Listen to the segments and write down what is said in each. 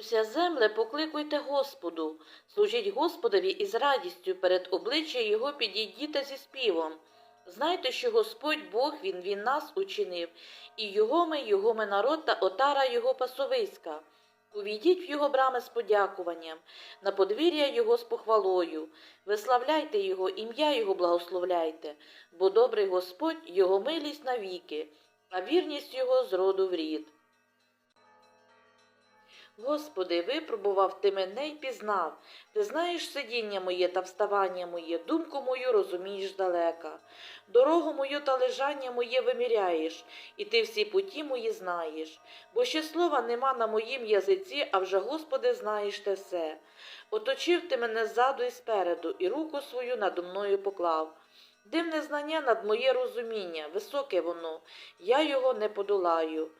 Уся земле покликуйте Господу, служіть Господові із радістю перед обличчя Його підійдіте зі співом. Знайте, що Господь Бог Він, Він нас учинив, і Його ми, Його ми народ та отара Його пасовиська. Увійдіть в Його брами з подякуванням, на подвір'я Його з похвалою, виславляйте Його, ім'я Його благословляйте, бо добрий Господь, Його милість навіки, а вірність Його з роду в рід. Господи, випробував ти мене й пізнав. Ти знаєш сидіння моє та вставання моє, думку мою розумієш далека. Дорогу мою та лежання моє виміряєш, і ти всі путі мої знаєш. Бо ще слова нема на моїм язиці, а вже, Господи, знаєш те все. Оточив ти мене ззаду і спереду, і руку свою надо мною поклав. Дивне знання над моє розуміння, високе воно, я його не подолаю.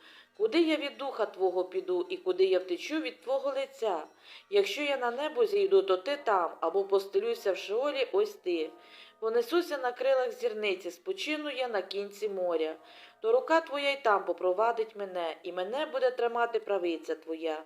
Куди я від духа Твого піду, і куди я втечу від Твого лиця? Якщо я на небо зійду, то ти там, або постелюся в шеолі, ось ти. Понесуся на крилах зірниці, спочину я на кінці моря. То рука твоя й там попровадить мене, і мене буде тримати правиця твоя.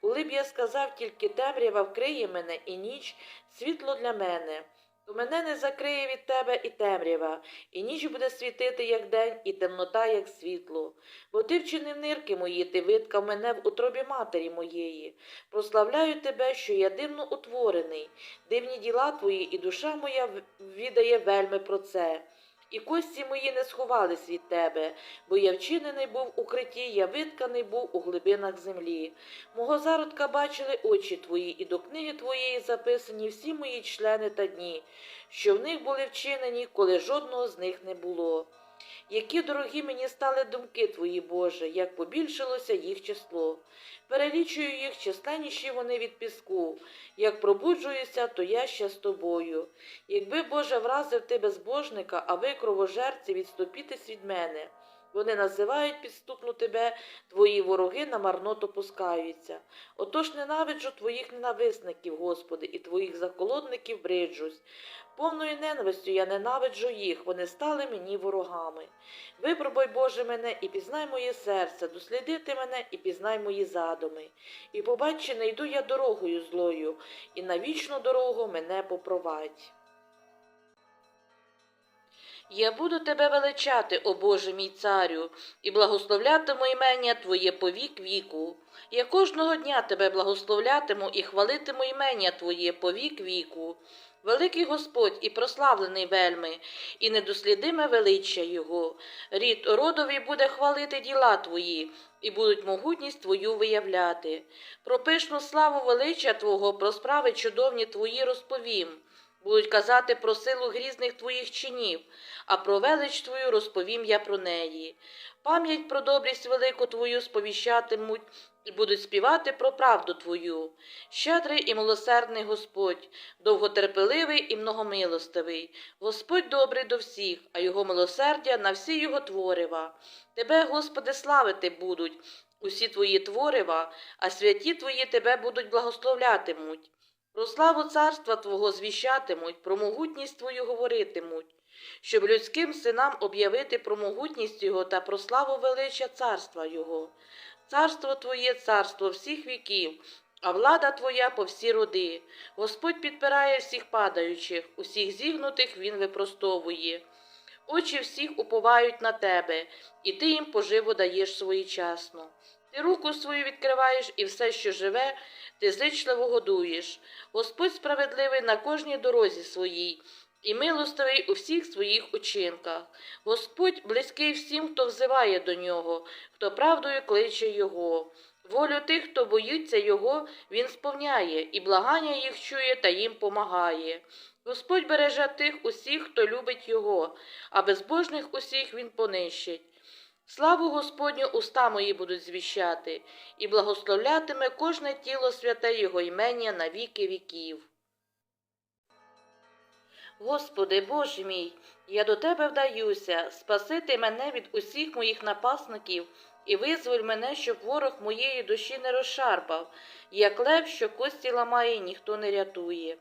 Коли б я сказав тільки темрява вкриє мене і ніч, світло для мене. То мене не закриє від тебе і темрява, і ніч буде світити, як день, і темнота, як світло. Бо ти вчинив нирки мої, ти виткав мене в утробі матері моєї. Прославляю тебе, що я дивно утворений, дивні діла твої, і душа моя відає вельми про це. І кості мої не сховались від тебе, бо я вчинений був у криті, я витканий був у глибинах землі. Мого зародка бачили очі твої, і до книги твоєї записані всі мої члени та дні, що в них були вчинені, коли жодного з них не було. Які дорогі мені стали думки твої, Боже, як побільшилося їх число. Перелічую їх, численніші вони від піску. Як пробуджуюся, то я ще з тобою. Якби, Боже, вразив ти безбожника, а ви, кровожерці, відступітесь від мене. Вони називають підступну тебе, твої вороги на марноту пускаються. Отож ненавиджу твоїх ненависників, Господи, і твоїх заколодників бриджусь. Повною ненавистю я ненавиджу їх, вони стали мені ворогами. Випробуй, Боже, мене і пізнай моє серце, дослідити мене і пізнай мої задуми. І побач, не йду я дорогою злою, і на вічну дорогу мене попровадь. Я буду тебе величати, о Боже мій царю, і благословлятиму імення Твоє по вік віку. Я кожного дня тебе благословлятиму і хвалитиму імення Твоє по вік віку. Великий Господь і прославлений вельми, і недослідиме величчя Його. Рід родові буде хвалити діла Твої, і будуть могутність Твою виявляти. Про пишну славу величчя Твого, про справи чудовні Твої розповім. Будуть казати про силу грізних твоїх чинів, а про велич твою розповім я про неї. Пам'ять про добрість велику твою сповіщатимуть і будуть співати про правду твою. Щедрий і милосердний Господь, довготерпеливий і многомилостивий. Господь добрий до всіх, а його милосердя на всі його творива. Тебе, Господи, славити будуть усі твої творива, а святі твої тебе будуть благословлятимуть. Про славу царства Твого звіщатимуть, про могутність Твою говоритимуть, щоб людським синам об'явити про могутність Його та про славу велича царства Його. Царство Твоє, царство всіх віків, а влада Твоя по всі роди. Господь підпирає всіх падаючих, усіх зігнутих Він випростовує. Очі всіх уповають на тебе, і ти їм поживу даєш своєчасно. Ти руку свою відкриваєш, і все, що живе, ти зичливо годуєш. Господь справедливий на кожній дорозі своїй, і милостивий у всіх своїх учинках. Господь близький всім, хто взиває до нього, хто правдою кличе Його. Волю тих, хто боїться Його, Він сповняє, і благання їх чує та їм помагає. Господь береже тих усіх, хто любить Його, а безбожних усіх Він понищить. Славу Господню уста мої будуть звіщати, і благословлятиме кожне тіло святе Його імення на віки віків. Господи, Боже мій, я до Тебе вдаюся, спасити мене від усіх моїх напасників і визволь мене, щоб ворог моєї душі не розшарпав, як лев, що кості ламає, ніхто не рятує.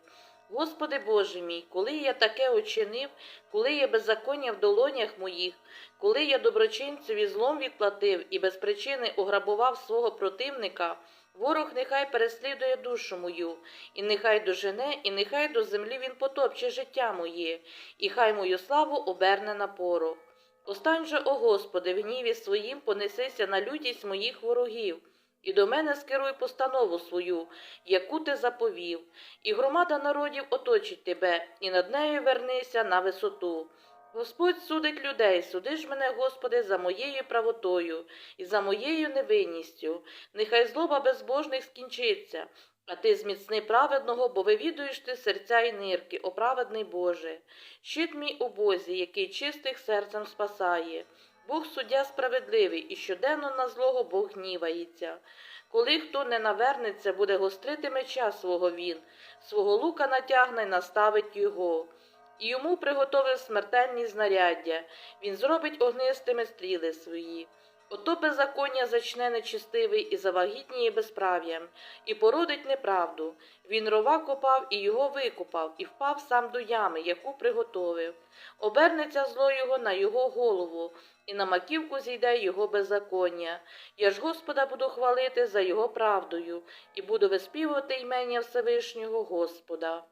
Господи Боже мій, коли я таке очинив, коли я беззаконня в долонях моїх, коли я доброчинцеві злом відплатив і без причини ограбував свого противника, Ворог нехай переслідує душу мою, і нехай дожене, і нехай до землі він потопче життя моє, і хай мою славу оберне на порох. Постань же, о Господи, в гніві своїм понесися на лютість моїх ворогів, і до мене скеруй постанову свою, яку ти заповів, і громада народів оточить тебе, і над нею вернися на висоту. Господь судить людей, суди ж мене, Господи, за моєю правотою і за моєю невинністю. Нехай злоба безбожних скінчиться, а ти зміцни праведного, бо вивідуєш ти серця й нирки, о праведний Боже. Щит мій у Бозі, який чистих серцем спасає. Бог суддя справедливий, і щоденно на злого Бог гнівається. Коли хто не навернеться, буде гострити меча свого він, свого лука натягне й наставить його. І йому приготовив смертельні знаряддя, він зробить огнистими стріли свої. Ото беззаконня зачне нечистивий і завагітніє безправ'ям, і породить неправду. Він рова копав і його викопав, і впав сам до ями, яку приготовив. Обернеться зло його на його голову, і на маківку зійде його беззаконня. Я ж Господа буду хвалити за його правдою, і буду виспівувати імення Всевишнього Господа.